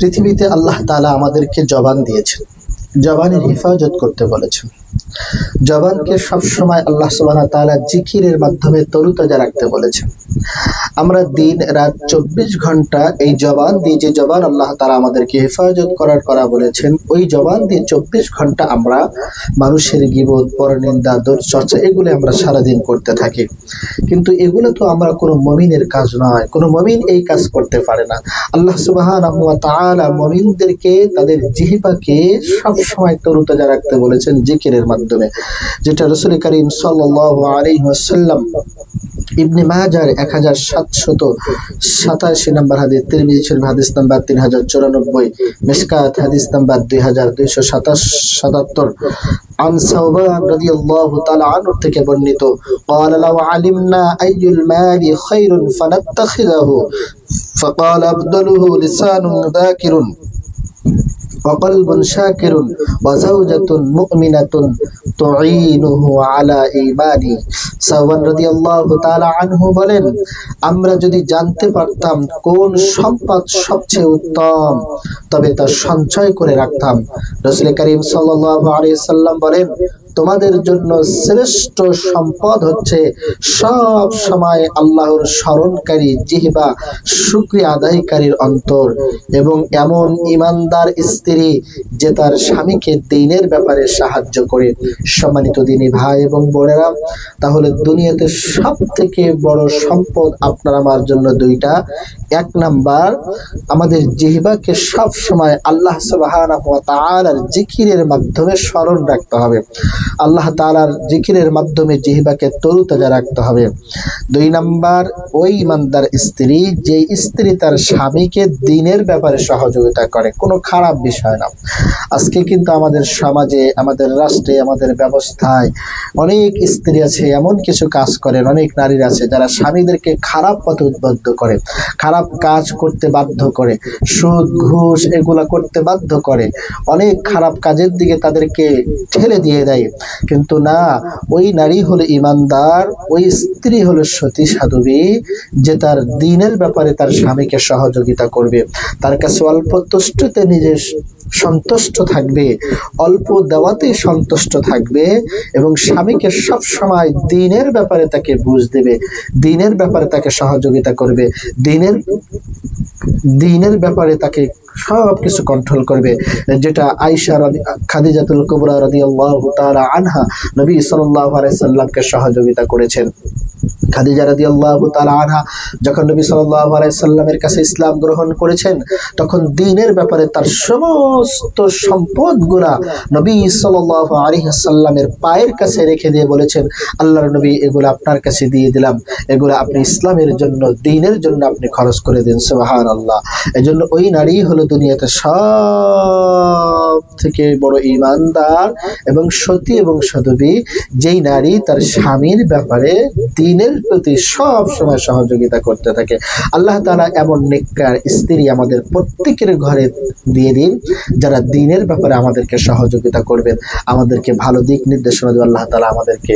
পৃথিবীতে আল্লাহ তালা আমাদেরকে জবান দিয়েছেন। জবানের হেফাজত করতে বলেছেন। জবানকে সবসময় আল্লাহ সুবাহ তাআলা জিকিরের মাধ্যমে তরুতাজা রাখতে বলেছেন। আমরা দিন, রাত চব্বিশ ঘণ্টা এই জবান দিয়ে যে জবান আল্লাহ তারা আমাদেরকে হেফাজত করার করা বলেছেন, ওই জবান দিয়ে চব্বিশ ঘণ্টা আমরা মানুষের গিবোধ পরনিন্দা চর্চা এগুলো আমরা সারাদিন করতে থাকি। কিন্তু এগুলো তো আমরা কোনো মমিনের কাজ নয়, কোনো মমিন এই কাজ করতে পারে না। আল্লাহ সুবাহ মমিনদেরকে, তাদের জিহিবাকে সবসময় তরুতাজা রাখতে বলেছেন জিকিরের মাধ্যমে যেটা রসুল করিম সাল্লাহ আলী ওয়াসাল্লাম ইবনে মাজার এক হাজার সাতশত সাতাশি নম্বর হাদিস তিরমিজি শরীফ হাদিস নাম্বার তিন হাজার চুরানব্বই মিসকাত হাদিস নাম্বার দুই হাজার দুইশো সাতাশ সাতাত্তর عن ثوبان رضي الله تعالى عنه থেকে বর্ণিত قال لو علمنا أي المال خير فنتخذه فقال أبدله لسان ذاكر وقلب شاكر وزوجة مؤمنة تعينه على إيمانه সাওয়ান রাদিয়াল্লাহু তাআলা আনহু বলেন আমরা যদি জানতে পারতাম কোন সম্পদ সবচেয়ে উত্তম তবে তা সঞ্চয় করে রাখতাম রাসূল করিম সাল্লাল্লাহু আলাইহি সাল্লাম বলেন তোমাদের জন্য শ্রেষ্ঠ সম্পদ হচ্ছে সব সময় আল্লাহর স্মরণকারী জিহবা, শুক্রিয়া আদায়কারীর অন্তর এবং এমন ইমানদার স্ত্রী যে তার স্বামীকে দিনের ব্যাপারে সাহায্য করে। সম্মানিত দিনী ভাই এবং বোনেরা, তাহলে দুনিয়াতে সব থেকে বড় সম্পদ আপনার আমার জন্য দুইটা। এক নাম্বার, আমাদের জিহবাকে সব সময় আল্লাহ তাআলার জিকিরের মাধ্যমে স্মরণ রাখতে হবে। আল্লাহ তালার জিকিরের মাধ্যমে জিহিবাকে তরুতাজা রাখতে হবে। দুই নাম্বার, ওই ইমানদার স্ত্রী যে স্ত্রী তার স্বামীকে দিনের ব্যাপারে সহযোগিতা করে, কোনো খারাপ বিষয় না। আজকে কিন্তু আমাদের সমাজে, আমাদের রাষ্ট্রে, আমাদের ব্যবস্থায় অনেক স্ত্রী আছে, এমন কিছু কাজ করেন, অনেক নারীর আছে যারা স্বামীদেরকে খারাপ পথে উদ্বুদ্ধ করে, খারাপ কাজ করতে বাধ্য করে, সুদ, ঘুষ এগুলা করতে বাধ্য করে, অনেক খারাপ কাজের দিকে তাদেরকে ঠেলে দিয়ে দেয়। কিন্তু না, ওই নারী হলো ইমানদার, ওই স্ত্রী হলো সতী সাধবী, যে তার দিনের ব্যাপারে তার স্বামীকে সহযোগিতা করবে। তার কাছে অল্প তুষ্টতে নিজের সন্তুষ্ট থাকবে, অল্প দেওয়াতেই সন্তুষ্ট থাকবে এবং স্বামীকে সব সময় দিনের ব্যাপারে তাকে বুঝ দেবে, দিনের ব্যাপারে তাকে সহযোগিতা করবে, দিনের দিনের ব্যাপারে তাকে সব কিছু কন্ট্রোল করবে, যেটা আইসা রাদি, খাদিজাতুল কুবরা আল্লাহ তাআলা আনহা নবী সাল্লাল্লাহু আলাইহি সাল্লামকে সহযোগিতা করেছেন। খাদিজা রাদিয়াল্লাহু তাআলা আনহা যখন নবী আলাইহি কাছে ইসলাম গ্রহণ করেছেন, তখন দিনের ব্যাপারে তার সমস্ত সম্পদগুলা নবী সাল্লাল্লাহু আলাইহি সাল্লামের পায়ের কাছে রেখে দিয়ে বলেছেন, আল্লাহর নবী এগুলো আপনার কাছে দিয়ে দিলাম। এগুলো আপনি ইসলামের জন্য, দিনের জন্য আপনি খরচ করে দিন। সুবহানাল্লাহ। এজন্য ওই নারী হলো দুনিয়াতে সব থেকে বড় ইমানদার এবং সতী এবং সদবী, যেই নারী তার স্বামীর ব্যাপারে দিনের প্রতি সব সময় সহযোগিতা করতে থাকে। আল্লাহ তালা এমন নেককার স্ত্রী আমাদের প্রত্যেকের ঘরে দিয়ে দিন, যারা দিনের ব্যাপারে আমাদেরকে সহযোগিতা করবেন। আমাদেরকে ভালো দিক নির্দেশনা দেবে আল্লাহ তালা আমাদেরকে